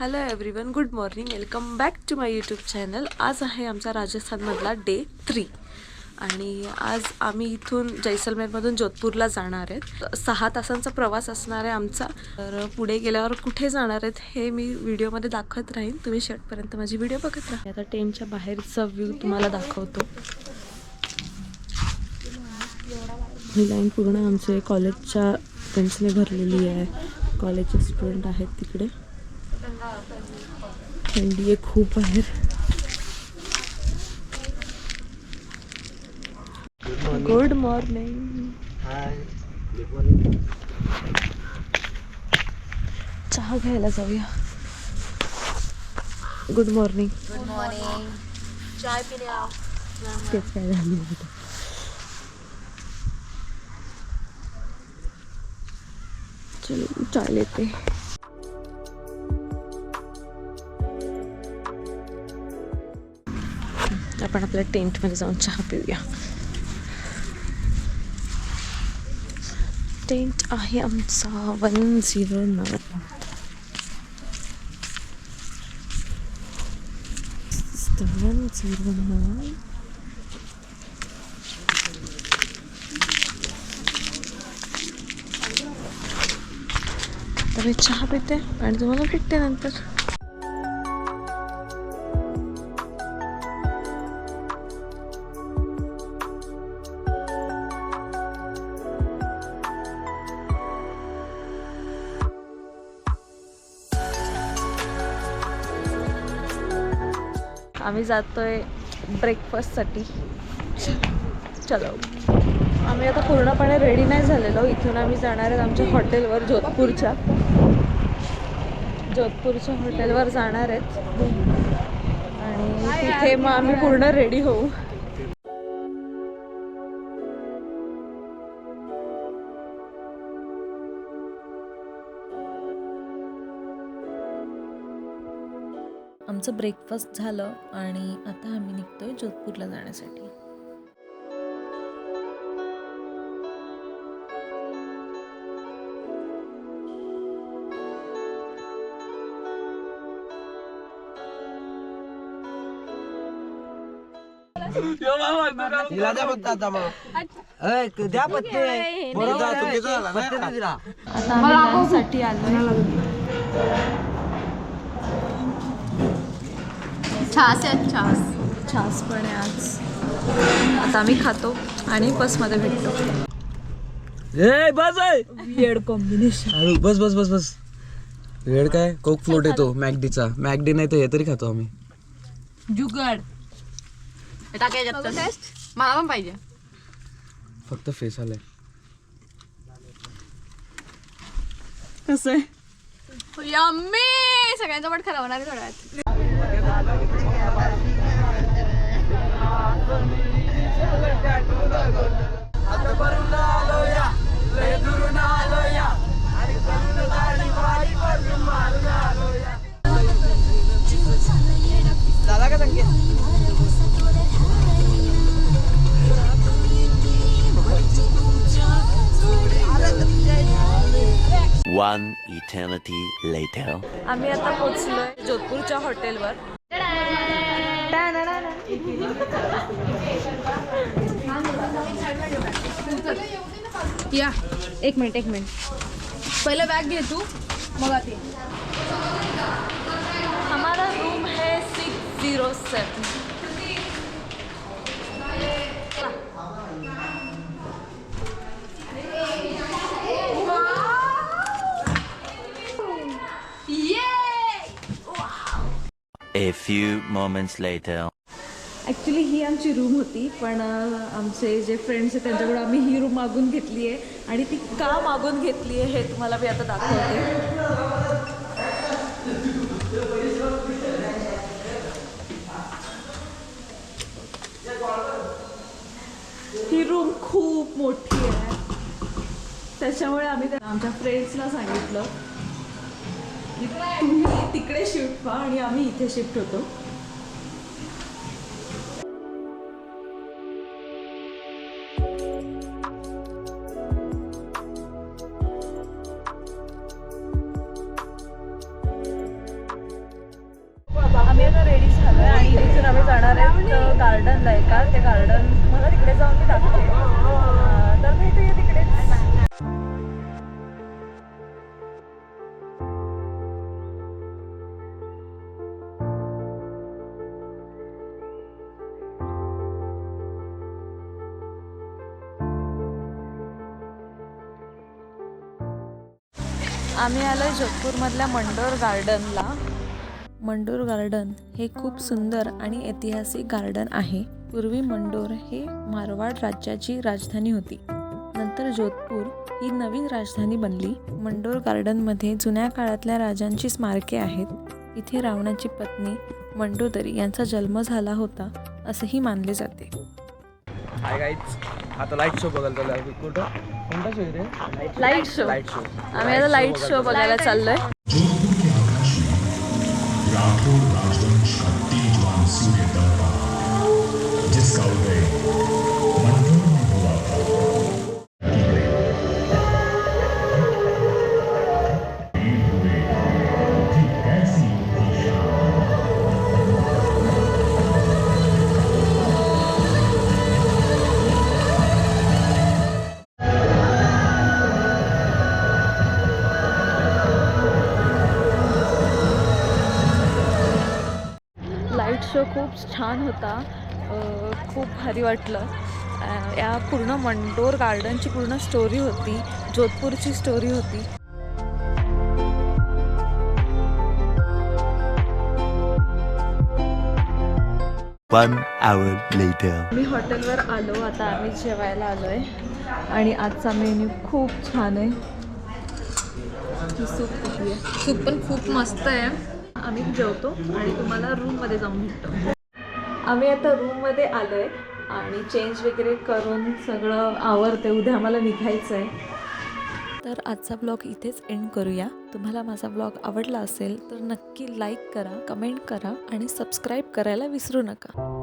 Hello everyone good morning welcome back to my YouTube channel आज आहे आमचा राजस्थानमधला day three आणि आज आम्ही इथून जैसलमेरमधून जोधपूरला जाणार आहेत. सहा तासांचा प्रवास असणार आहे आमचा. तर पुढे गेल्यावर कुठे जाणार आहेत हे मी व्हिडिओमध्ये दाखवत राहीन. तुम्ही शेवटपर्यंत माझी व्हिडिओ बघत राहा. आता ट्रेनच्या बाहेरचा व्ह्यू तुम्हाला दाखवतो. ही लाईन पूर्ण आमचे कॉलेजच्या फ्रेंड्सने भरलेली आहे. कॉलेजचे स्टुडंट आहेत तिकडे. थंडी आहे. खूप बाहेर गुड मॉर्निंग चहा घ्यायला जाऊया. गुड मॉर्निंग गुड मॉर्निंग चाय आओ तेच काय झाली होतं. चलो चाय लेते. आपण आपल्या टेंटमध्ये जाऊन चहा पिऊया. टेंट आहे आमचा वन झिरो नऊ. वन झिरो नऊ. तर मी चहा पिते आणि तुम्हाला भेटते नंतर. आम्ही जातोय ब्रेकफास्टसाठी चलो. आम्ही आता पूर्णपणे रेडी नाही झालेलो. इथून आम्ही जाणार आहेत आमच्या हॉटेलवर जोधपूरच्या. जोधपूरच्या हॉटेलवर जाणार आहेत. आणि तिथे मग आम्ही पूर्ण रेडी होऊ. आमचं ब्रेकफास्ट झालं आणि आता आम्ही निघतोय जोधपूरला जाण्यासाठी हिला द्या पत्ता आता मग अय, क- द्या पत्ते बरोबर आहे. पत्ते दे तिला. आता आम्ही लंचसाठी आलो छास आहे छास. छास पण आहे आज. आता आम्ही खातो आणि बसमध्ये भेटतो. ए बस आहे वियर्ड कॉम्बिनेशन बस बस बस बस. वेळ काय? कोक फ्लोट येतो मॅकडीचा मॅकडी नाही तर हे तरी खातो आम्ही. जुगड. टाकायच्यात मला पण पाहिजे. फक्त फेस आलाय. कसं आहे? यम्मी सगळ्यांचा पण खरं होणार आहे थोड्या One eternity later. आम्ही आता पोहोचलोय जोधपूरच्या हॉटेलवर या एक मिनिट एक मिनिट पहिलं बॅग घे तू मग आती हमारा रूम है six zero seven few moments later. Actually ही आमची रूम होती पण आमचे जे फ्रेंड्स आहेत त्यांच्याकडून आम्ही ही रूम मागून घेतली आहे. आणि ती का मागून घेतली आहे हे तुम्हाला मी आता दाखवते. ही रूम खूप मोठी आहे. त्याच्यामुळे आम्ही आमच्या फ्रेंड्सला सांगितलं. तुम्ही तिकडे शिफ्ट व्हा आणि आम्ही इथे शिफ्ट होतो. आम्ही ना रेडी झालो आहे आणि तिथून आम्ही जाणार आहेत गार्डनला एका. ते गार्डन मला तिकडे जाऊन मी दाखवते. आम्ही आलो आहे जोधपूरमधल्या मंडोर गार्डनला. मंडोर गार्डन हे खूप सुंदर आणि ऐतिहासिक गार्डन आहे. पूर्वी मंडोर हे मारवाड राज्याची राजधानी होती. नंतर जोधपूर ही नवीन राजधानी बनली. मंडोर गार्डनमध्ये जुन्या काळातल्या राजांची स्मारके आहेत. इथे रावणाची पत्नी मंडोदरी यांचा जन्म झाला होता असंही मानले जाते. हाय गाईज आता लाइट शो बघायला कुठं? कोणता शो रे लाइट शो लाइट शो आम्ही आता लाइट शो बघायला चाललोय जिसका उदय शो खूप छान होता. खूप भारी वाटलं. या पूर्ण मंडोर गार्डनची पूर्ण स्टोरी होती. जोधपूरची स्टोरी होती. One hour later. मी हॉटेलवर आलो. आता आम्ही जेवायला आलो आहे आणि आजचा मेन्यू खूप छान आहे. सूप कुठली आहे? सूप पण खूप मस्त आहे. आम्ही जेवतो आणि तुम्हाला रूममध्ये जाऊन भेटतो. आम्ही आता रूममध्ये आलो आहे आणि चेंज वगैरे करून सगळं आवरते उद्या आम्हाला निघायचं आहे तर आजचा ब्लॉग इथेच एंड करूया. तुम्हाला माझा ब्लॉग आवडला असेल तर नक्की लाईक करा कमेंट करा आणि सबस्क्राईब करायला विसरू नका.